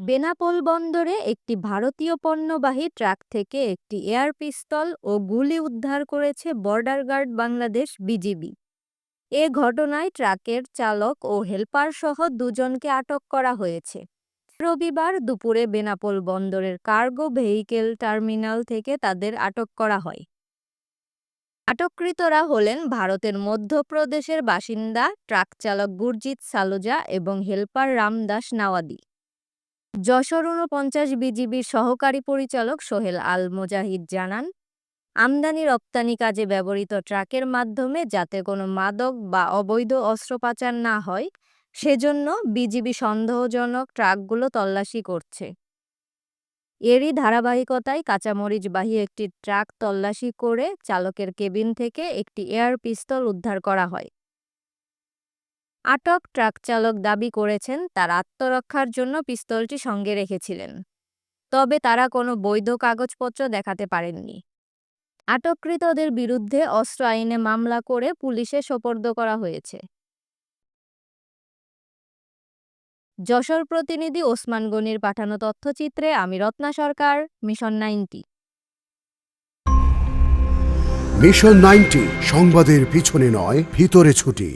বেনাপোল বন্দরে একটি ভারতীয় পণ্যবাহী ট্রাক থেকে একটি এয়ার পিস্তল ও গুলি উদ্ধার করেছে বর্ডার গার্ড বাংলাদেশ বিজিবি। এ ঘটনায় ট্রাকের চালক ও হেলপার সহ দুজনকে আটক করা হয়েছে। রবিবার দুপুরে বেনাপোল বন্দরের কার্গো ভেহিকেল টার্মিনাল থেকে তাদের আটক করা হয়। আটককৃতরা হলেন ভারতের মধ্যপ্রদেশের বাসিন্দা, ট্রাক চালক গুরজিৎ সালুজা এবং হেলপার রামদাস নাওয়াদি। যশোর ঊনপঞ্চাশ বিজিবির সহকারী পরিচালক সোহেল আল মোজাহিদ জানান, আমদানি রপ্তানি কাজে ব্যবহৃত ট্রাকের মাধ্যমে যাতে কোনো মাদক বা অবৈধ অস্ত্র পাচার না হয়, সেজন্য বিজিবি সন্দেহজনক ট্রাকগুলো তল্লাশি করছে। এরই ধারাবাহিকতায় কাঁচামরিচবাহী একটি ট্রাক তল্লাশি করে চালকের কেবিন থেকে একটি এয়ার পিস্তল উদ্ধার করা হয়। আটক ট্রাক চালক দাবি করেছেন তার আত্মরক্ষার জন্য পিস্তলটি সঙ্গে রেখেছিলেন। তবে তারা কোনো বৈধ কাগজপত্র দেখাতে পারেননি। আটককৃতদের বিরুদ্ধে অস্ত্র আইনে মামলা করে পুলিশে সোপর্দ করা হয়েছে। যশোর প্রতিনিধি ওসমান গনির পাঠানো তথ্যচিত্রে আমি Ratna Sarkar, mission ninety. Mission ninety, সংবাদের পিছনে নয়, ভিতরে ছুটি।